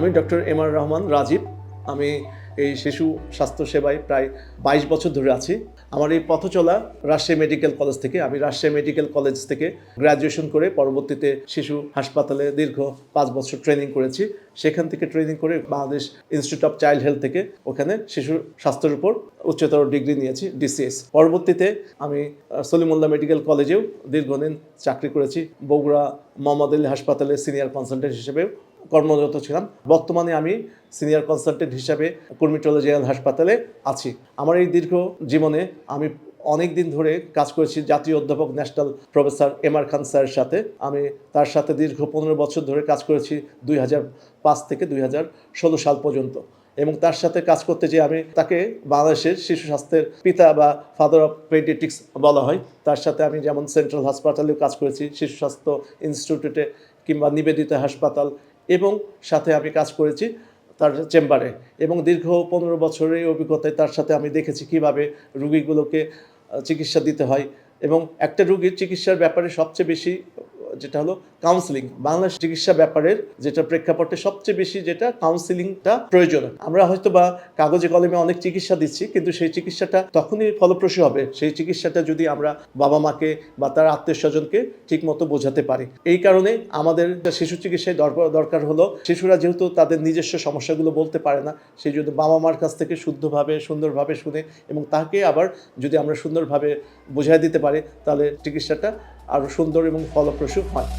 আমি doctor M R Rahman Rajib. আমি এই শিশু স্বাস্থ্য সেবায় প্রায় বাইশ বছর ধরে আছি। আমার এই পথ চলা রাজশাহী মেডিকেল কলেজ থেকে, আমি রাজশাহী মেডিকেল কলেজ থেকে গ্র্যাজুয়েশন করে পরবর্তীতে শিশু হাসপাতালে দীর্ঘ পাঁচ বছর ট্রেনিং করেছি। সেখান থেকে ট্রেনিং করে Bangladesh institute of child health থেকে ওখানে শিশু স্বাস্থ্যের উপর উচ্চতর ডিগ্রি নিয়েছি ডিসিএস পরবর্তীতে আমি সলিমুল্লাহ মেডিকেল কলেজেও দীর্ঘদিন চাকরি করেছি, বগুড়া মোহাম্মদ আলী হাসপাতালে সিনিয়র কনসালটেন্ট হিসেবেও কর্মরত ছিলাম। বর্তমানে আমি সিনিয়র কনসালটেন্ট হিসাবে কুর্মিটোলা জেনারেল হাসপাতালে আছি। আমার এই দীর্ঘ জীবনে আমি অনেক দিন ধরে কাজ করেছি জাতীয় অধ্যাপক national professor M R Khan স্যারের সাথে। আমি তার সাথে দীর্ঘ পনেরো বছর ধরে কাজ করেছি দুই হাজার পাঁচ থেকে দুই হাজার ষোলো সাল পর্যন্ত। এবং তার সাথে কাজ করতে যে আমি তাকে বাংলাদেশের শিশু স্বাস্থ্যের পিতা বা ফাদার অফ পেডিয়াট্রিক্স বলা হয়। তার সাথে আমি যেমন সেন্ট্রাল হাসপাতালেও কাজ করেছি, শিশু স্বাস্থ্য ইনস্টিটিউটে কিংবা নিবেদিতা হাসপাতাল এবং সাথে আমি কাজ করেছি তার চেম্বারে। এবং দীর্ঘ পনেরো বছরের অভিজ্ঞতায় তার সাথে আমি দেখেছি কীভাবে রুগীগুলোকে চিকিৎসা দিতে হয়। এবং একটা রুগীর চিকিৎসার ব্যাপারে সবচেয়ে বেশি যেটা হলো কাউন্সিলিং বাংলা চিকিৎসা ব্যাপারের যেটা প্রেক্ষাপটে সবচেয়ে বেশি যেটা কাউন্সিলিংটা প্রয়োজন আমরা হয়তো বা কাগজে কলমে অনেক চিকিৎসা দিচ্ছি, কিন্তু সেই চিকিৎসাটা তখনই ফলপ্রসূ হবে। সেই চিকিৎসাটা যদি আমরা বাবা মাকে বা তার আত্মীয় স্বজনকে ঠিক মতো বোঝাতে পারি। এই কারণে আমাদের শিশু চিকিৎসায় দরকার হলো, শিশুরা যেহেতু তাদের নিজস্ব সমস্যাগুলো বলতে পারে না, সেই জন্য বাবা মার কাছ থেকে শুদ্ধভাবে, সুন্দরভাবে শুনে এবং তাকে আবার যদি আমরা সুন্দরভাবে বোঝাই দিতে পারি, তাহলে চিকিৎসাটা আরও সুন্দর এবং ফলপ্রসূ হয়।